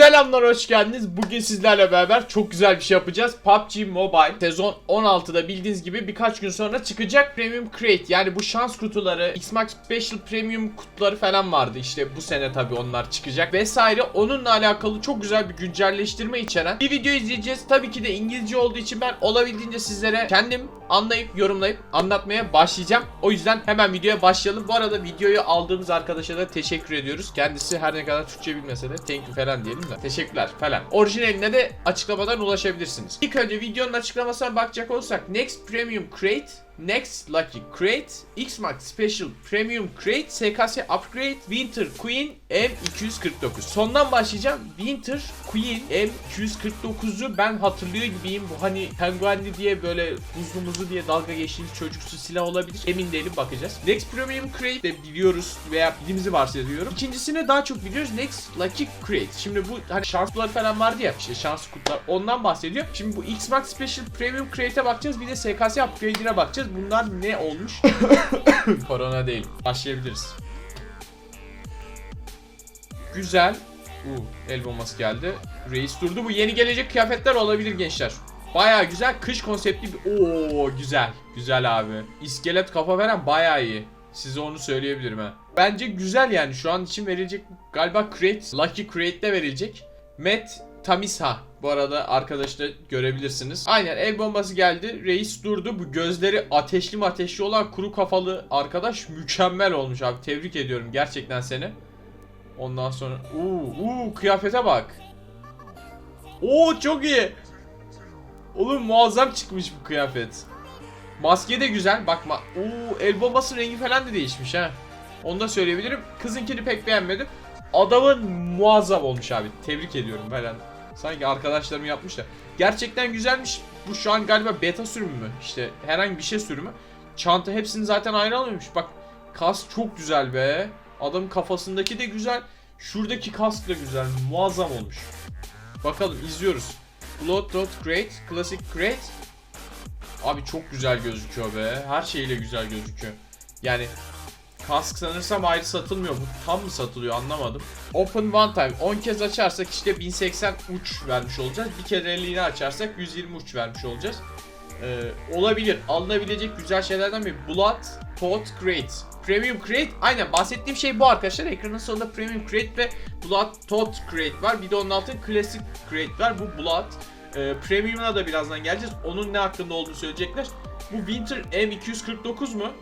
Selamlar hoş geldiniz. Bugün sizlerle beraber çok güzel bir şey yapacağız. PUBG Mobile sezon 16'da bildiğiniz gibi birkaç gün sonra çıkacak Premium Crate. Yani bu şans kutuları, Xmax Special Premium kutuları falan vardı. İşte bu sene tabii onlar çıkacak vesaire. Onunla alakalı çok güzel bir güncelleştirme içeren bir video izleyeceğiz. Tabii ki de İngilizce olduğu için ben olabildiğince sizlere kendim anlayıp yorumlayıp anlatmaya başlayacağım. O yüzden hemen videoya başlayalım. Bu arada videoyu aldığımız arkadaşa da teşekkür ediyoruz. Kendisi her ne kadar Türkçe bilmese de thank you falan diyelim de. Teşekkürler falan. Orijinaline de açıklamadan ulaşabilirsiniz. İlk önce videonun açıklamasına bakacak olursak Next Premium Crate Next Lucky Crate, Xmax Special Premium Crate, SKS Upgrade, Winter Queen M249. Sondan başlayacağım. Winter Queen M249'u ben hatırlıyor gibiyim. Bu hani penguenli diye böyle buzlu muzlu diye dalga geçtiğimiz çocuksu silah olabilir. Emin değilim bakacağız. Next Premium Crate de biliyoruz veya bildiğimizi varsayıyorum. İkincisini daha çok biliyoruz. Next Lucky Crate. Şimdi bu hani şanslar falan vardı ya işte şans kutular ondan bahsediyor. Şimdi bu Xmax Special Premium Crate'e bakacağız. Bir de SKS Upgrade'ine bakacağız. Bunlar ne olmuş? Korona değil. Başlayabiliriz. Güzel. Uuu el bombası geldi. Reis durdu. Bu yeni gelecek kıyafetler olabilir gençler. Baya güzel. Kış konseptli bir... Oo güzel. Güzel abi. İskelet kafa veren baya iyi. Size onu söyleyebilirim ha. Bence güzel yani. Şu an için verilecek galiba Crate. Lucky Crate'de verilecek. Matt Tamisha. Bu arada arkadaşlar görebilirsiniz. Aynen el bombası geldi. Reis durdu. Bu gözleri ateşli mi ateşli olan kuru kafalı arkadaş mükemmel olmuş abi. Tebrik ediyorum gerçekten seni. Ondan sonra uuu uuu kıyafete bak. Oo çok iyi. Oğlum muazzam çıkmış bu kıyafet. Maske de güzel. Bakma. Oo el bombası rengi falan da değişmiş ha. Onu da söyleyebilirim. Kızınkini pek beğenmedim. Adamın muazzam olmuş abi. Tebrik ediyorum falan. Sanki arkadaşlarım yapmış da. Gerçekten güzelmiş. Bu şu an galiba beta sürümü mü? İşte herhangi bir şey sürümü. Çanta hepsini zaten ayrı alıyormuş. Bak kas çok güzel be. Adamın kafasındaki de güzel. Şuradaki kask da güzel. Muazzam olmuş. Bakalım izliyoruz. Blood Dot Great, Classic Great. Abi çok güzel gözüküyor be. Her şeyle güzel gözüküyor. Yani kask sanırsam ayrı satılmıyor. Bu tam mı satılıyor anlamadım. Open one time. 10 kez açarsak işte 1080 uç vermiş olacağız. Bir kereliğini açarsak 120 uç vermiş olacağız. Ee, olabilir. Alınabilecek güzel şeylerden biri. Blood Tot Crate. Premium Crate. Aynen bahsettiğim şey bu arkadaşlar. Ekranın sonunda Premium Crate ve Blood Tot Crate var. Bir de onun altında Classic Crate var. Bu Blood. Ee, Premium'a da birazdan geleceğiz. Onun ne hakkında olduğunu söyleyecekler. Bu Winter M249 mu?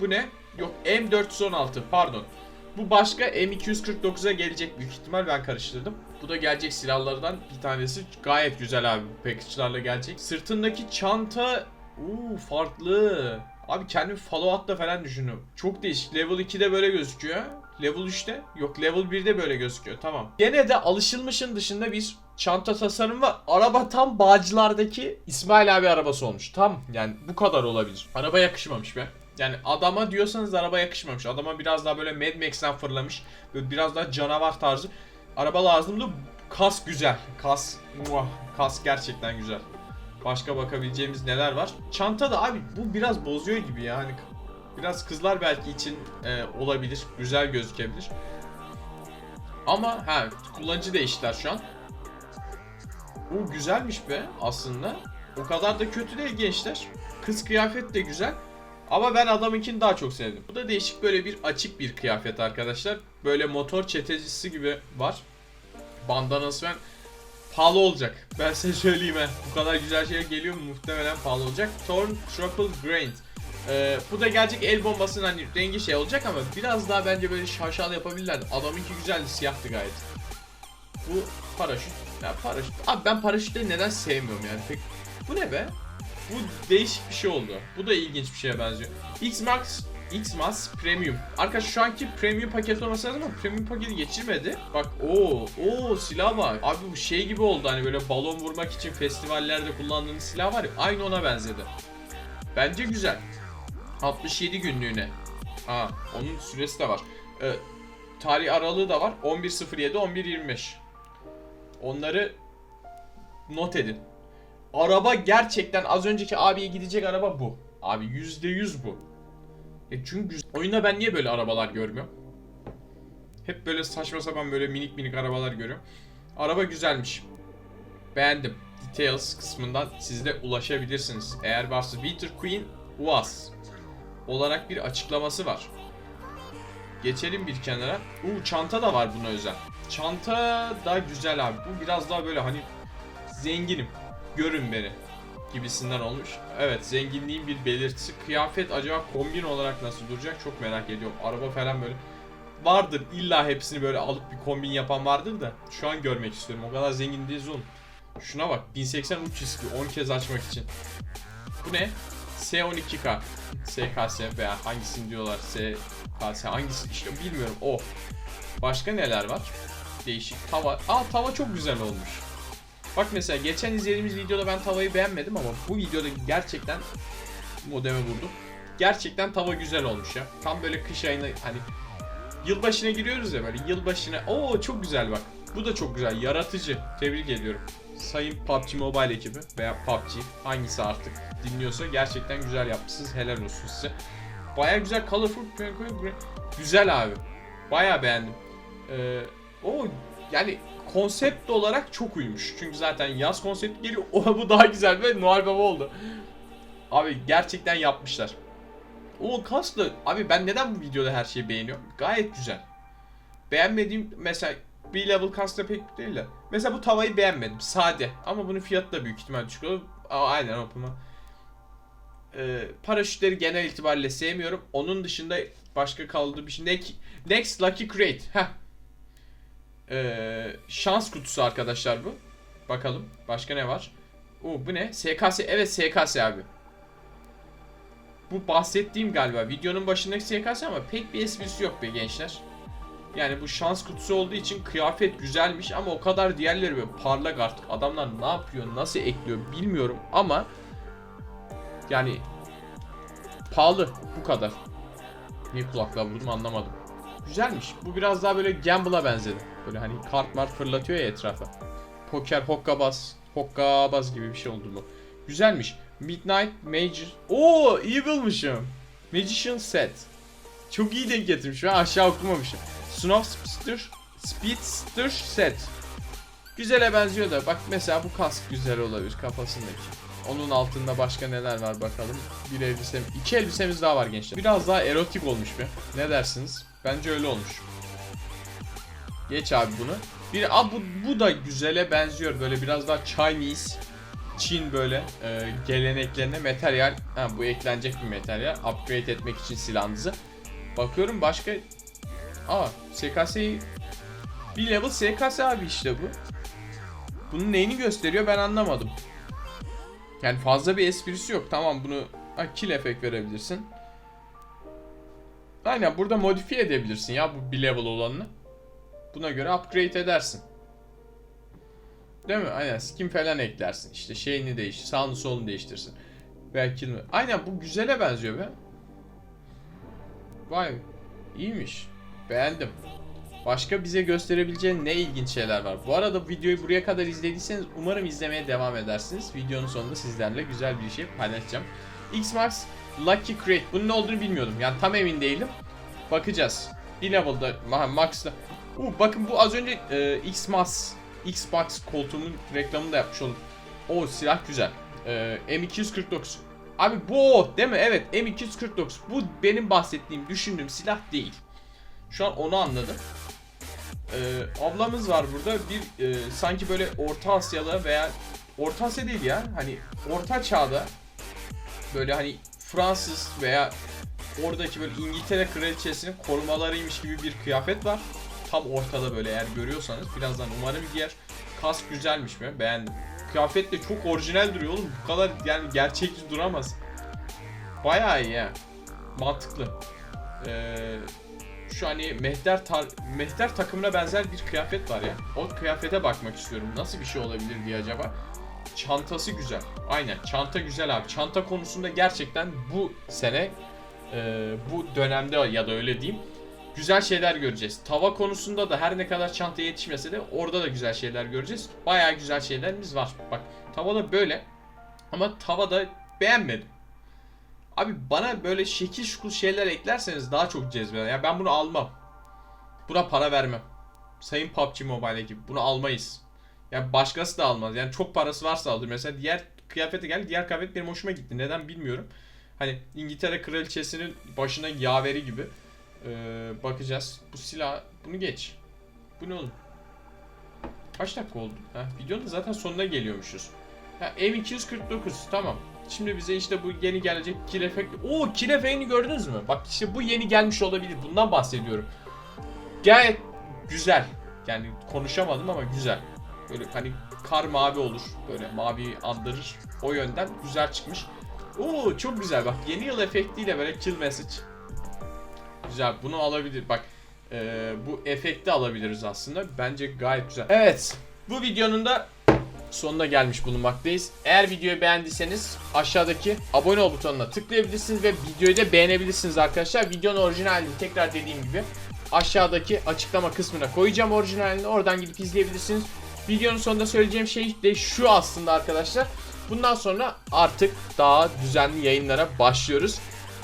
Bu ne? Yok M416 pardon. Bu başka M249'a gelecek büyük ihtimal ben karıştırdım. Bu da gelecek silahlardan bir tanesi. Gayet güzel abi bu package'larla gelecek. Sırtındaki çanta uuu farklı. Abi kendimi Fallout'ta falan düşünüyorum. Çok değişik. Level 2'de böyle gözüküyor. Level 3'te yok level 1'de böyle gözüküyor. Tamam. Gene de alışılmışın dışında bir çanta tasarım var. Araba tam Bağcılar'daki İsmail abi arabası olmuş. Tam yani bu kadar olabilir. Araba yakışmamış be. Yani adama diyorsanız araba yakışmamış. Adama biraz daha böyle Mad Max'ten fırlamış. Böyle biraz daha canavar tarzı. Araba lazımdı. Kas güzel. Kas, muah, kas gerçekten güzel. Başka bakabileceğimiz neler var? Çanta da abi bu biraz bozuyor gibi ya. Hani biraz kızlar belki için e, olabilir. Güzel gözükebilir. Ama ha kullanıcı değiştiler şu an. Bu güzelmiş be aslında. O kadar da kötü değil gençler. Kız kıyafet de güzel. Ama ben adamınkini daha çok sevdim. Bu da değişik böyle bir açık bir kıyafet arkadaşlar. Böyle motor çetecisi gibi var. Bandanası ben pahalı olacak. Ben size söyleyeyim he. Bu kadar güzel şey geliyor mu muhtemelen pahalı olacak. Torn Truffle Grind. Ee, bu da gelecek el bombasının hani rengi şey olacak ama biraz daha bence böyle şaşalı yapabilirlerdi. Adamınki güzeldi siyahtı gayet. Bu paraşüt. Ya paraşüt. Abi ben paraşütleri neden sevmiyorum yani pek. Bu ne be? Bu değişik bir şey oldu. Bu da ilginç bir şeye benziyor. X-Max Xmas Premium. Arkadaş şu anki Premium paket olması lazım ama Premium paketi geçirmedi. Bak o o silah var. Abi bu şey gibi oldu hani böyle balon vurmak için festivallerde kullandığınız silah var ya aynı ona benzedi. Bence güzel. 67 günlüğüne. Ha onun süresi de var. Ee, tarih aralığı da var. 11.07 11.25. Onları not edin. Araba gerçekten az önceki abiye gidecek araba bu. Abi %100 bu. E çünkü. Oyunda ben niye böyle arabalar görmüyorum? Hep böyle saçma sapan böyle minik minik arabalar görüyorum. Araba güzelmiş. Beğendim. Details kısmından siz de ulaşabilirsiniz. Eğer varsa Winter Queen UAS olarak bir açıklaması var. Geçelim bir kenara. Uuu çanta da var buna özel. Çanta da güzel abi. Bu biraz daha böyle hani zenginim. Görün beni gibisinden olmuş. Evet zenginliğin bir belirtisi. Kıyafet acaba kombin olarak nasıl duracak çok merak ediyorum. Araba falan böyle vardır illa hepsini böyle alıp bir kombin yapan vardır da şu an görmek istiyorum. O kadar zengin değiliz oğlum. Şuna bak 1080 uç istiyor 10 kez açmak için. Bu ne? S12K. SKS veya hangisini diyorlar SKS hangisi işte bilmiyorum o. Başka neler var? Değişik tava. Aa tava çok güzel olmuş. Bak mesela geçen izlediğimiz videoda ben tavayı beğenmedim ama bu videoda gerçekten modeme vurdum. Gerçekten tava güzel olmuş ya. Tam böyle kış ayına hani yılbaşına giriyoruz ya böyle yılbaşına. Oo çok güzel bak. Bu da çok güzel. Yaratıcı. Tebrik ediyorum. Sayın PUBG Mobile ekibi veya PUBG hangisi artık dinliyorsa gerçekten güzel yapmışsınız. Helal olsun size. Baya güzel colorful güzel abi. Baya beğendim. Ee, o yani konsept olarak çok uymuş. Çünkü zaten yaz konsepti geliyor. O bu daha güzel ve Noel Baba oldu. Abi gerçekten yapmışlar. O kaslı. Abi ben neden bu videoda her şeyi beğeniyorum? Gayet güzel. Beğenmediğim mesela bir level kasta pek değil de. Mesela bu tavayı beğenmedim. Sade. Ama bunun fiyatı da büyük ihtimal düşük olur. Aa, aynen opuma. Ee, paraşütleri genel itibariyle sevmiyorum. Onun dışında başka kaldığı bir şey. Next, Next Lucky Crate. Heh. Ee, şans kutusu arkadaşlar bu. Bakalım. Başka ne var? Oo, bu ne? SKS. Evet SKS abi. Bu bahsettiğim galiba. Videonun başındaki SKS ama pek bir esprisi yok be gençler. Yani bu şans kutusu olduğu için kıyafet güzelmiş ama o kadar diğerleri böyle parlak artık. Adamlar ne yapıyor, nasıl ekliyor bilmiyorum ama yani pahalı bu kadar. Niye kulaklığa vurdum anlamadım. Güzelmiş. Bu biraz daha böyle gamble'a benzedi. Böyle hani kart mart fırlatıyor ya etrafa. Poker, hokkabaz, hokkabaz gibi bir şey oldu bu. Güzelmiş. Midnight Major. Oo, iyi bulmuşum. Magician Set. Çok iyi denk getirmiş. Ben aşağı okumamışım. Snow Speedster, Speedster Set. Güzele benziyor da bak mesela bu kask güzel olabilir kafasındaki. Onun altında başka neler var bakalım. Bir elbisem, iki elbisemiz daha var gençler. Biraz daha erotik olmuş bir. Ne dersiniz? Bence öyle olmuş. Geç abi bunu. Bir a bu, bu da güzele benziyor böyle biraz daha Chinese Çin böyle e, geleneklerine materyal ha, bu eklenecek bir materyal upgrade etmek için silahınızı. Bakıyorum başka Aa SKS'yi bir level SKS abi işte bu. Bunun neyini gösteriyor ben anlamadım. Yani fazla bir esprisi yok. Tamam bunu ha, kill efekt verebilirsin. Aynen burada modifiye edebilirsin ya bu bir level olanını. Buna göre upgrade edersin. Değil mi? Aynen skin falan eklersin. İşte şeyini değiş, sağını solunu değiştirsin. Belki? Aynen bu güzele benziyor be. Vay iyiymiş. Beğendim. Başka bize gösterebileceğin ne ilginç şeyler var. Bu arada videoyu buraya kadar izlediyseniz umarım izlemeye devam edersiniz. Videonun sonunda sizlerle güzel bir şey paylaşacağım. Xmax Lucky Crate. Bunun ne olduğunu bilmiyordum. Yani tam emin değilim. Bakacağız. Bir level'da Max'la. Uh, bakın bu az önce e, Xmax Xbox koltuğunun reklamını da yapmış oldum. O silah güzel. E, M249. Abi bu o değil mi? Evet M249. Bu benim bahsettiğim, düşündüğüm silah değil. Şu an onu anladım. Ee, ablamız var burada. Bir e, sanki böyle Orta Asyalı veya Orta Asya değil ya. Hani Orta Çağ'da böyle hani Fransız veya oradaki böyle İngiltere kraliçesinin korumalarıymış gibi bir kıyafet var. Tam ortada böyle eğer görüyorsanız birazdan umarım giyer. Kask güzelmiş mi? Beğendim. Kıyafet de çok orijinal duruyor oğlum. Bu kadar yani gerçekçi duramaz. Bayağı iyi ya. Mantıklı. Ee, şu hani mehter tar mehter takımına benzer bir kıyafet var ya. O kıyafete bakmak istiyorum. Nasıl bir şey olabilir diye acaba. Çantası güzel. Aynen çanta güzel abi. Çanta konusunda gerçekten bu sene e, bu dönemde ya da öyle diyeyim güzel şeyler göreceğiz. Tava konusunda da her ne kadar çanta yetişmese de orada da güzel şeyler göreceğiz. Bayağı güzel şeylerimiz var. Bak tavada böyle ama tavada beğenmedim. Abi bana böyle şekil şukul şeyler eklerseniz daha çok cezbeder. Ya ben bunu almam. Buna para vermem. Sayın PUBG Mobile ekibi bunu almayız. Yani başkası da almaz. Yani çok parası varsa alır. Mesela diğer kıyafete gel. Diğer kıyafet benim hoşuma gitti. Neden bilmiyorum. Hani İngiltere kraliçesinin başına yaveri gibi. Ee, bakacağız. Bu silah bunu geç. Bu ne oğlum? Kaç dakika oldu? Ha, videonun zaten sonuna geliyormuşuz. Ha, M249 tamam. Şimdi bize işte bu yeni gelecek kill efekt. Oo kill efektini gördünüz mü? Bak işte bu yeni gelmiş olabilir. Bundan bahsediyorum. Gayet güzel. Yani konuşamadım ama güzel. Böyle hani kar mavi olur. Böyle mavi andırır. O yönden güzel çıkmış. Oo çok güzel bak yeni yıl efektiyle böyle kill message. Güzel bunu alabilir. Bak ee, bu efekti alabiliriz aslında. Bence gayet güzel. Evet. Bu videonun da sonuna gelmiş bulunmaktayız. Eğer videoyu beğendiyseniz aşağıdaki abone ol butonuna tıklayabilirsiniz ve videoyu da beğenebilirsiniz arkadaşlar. Videonun orijinalini tekrar dediğim gibi aşağıdaki açıklama kısmına koyacağım orijinalini. Oradan gidip izleyebilirsiniz. Videonun sonunda söyleyeceğim şey de şu aslında arkadaşlar. Bundan sonra artık daha düzenli yayınlara başlıyoruz.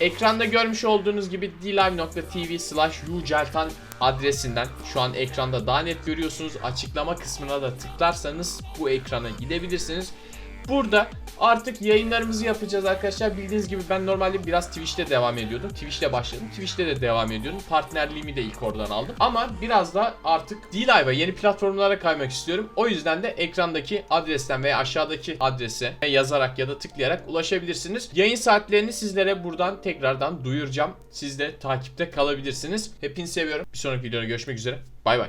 Ekranda görmüş olduğunuz gibi dlive.tv slash uceltan adresinden şu an ekranda daha net görüyorsunuz. Açıklama kısmına da tıklarsanız bu ekrana gidebilirsiniz. Burada artık yayınlarımızı yapacağız arkadaşlar. Bildiğiniz gibi ben normalde biraz Twitch'te devam ediyordum. Twitch'te başladım. Twitch'te de devam ediyordum. Partnerliğimi de ilk oradan aldım. Ama biraz da artık D-Live'a yeni platformlara kaymak istiyorum. O yüzden de ekrandaki adresten veya aşağıdaki adrese yazarak ya da tıklayarak ulaşabilirsiniz. Yayın saatlerini sizlere buradan tekrardan duyuracağım. Siz de takipte kalabilirsiniz. Hepinizi seviyorum. Bir sonraki videoda görüşmek üzere. Bay bay.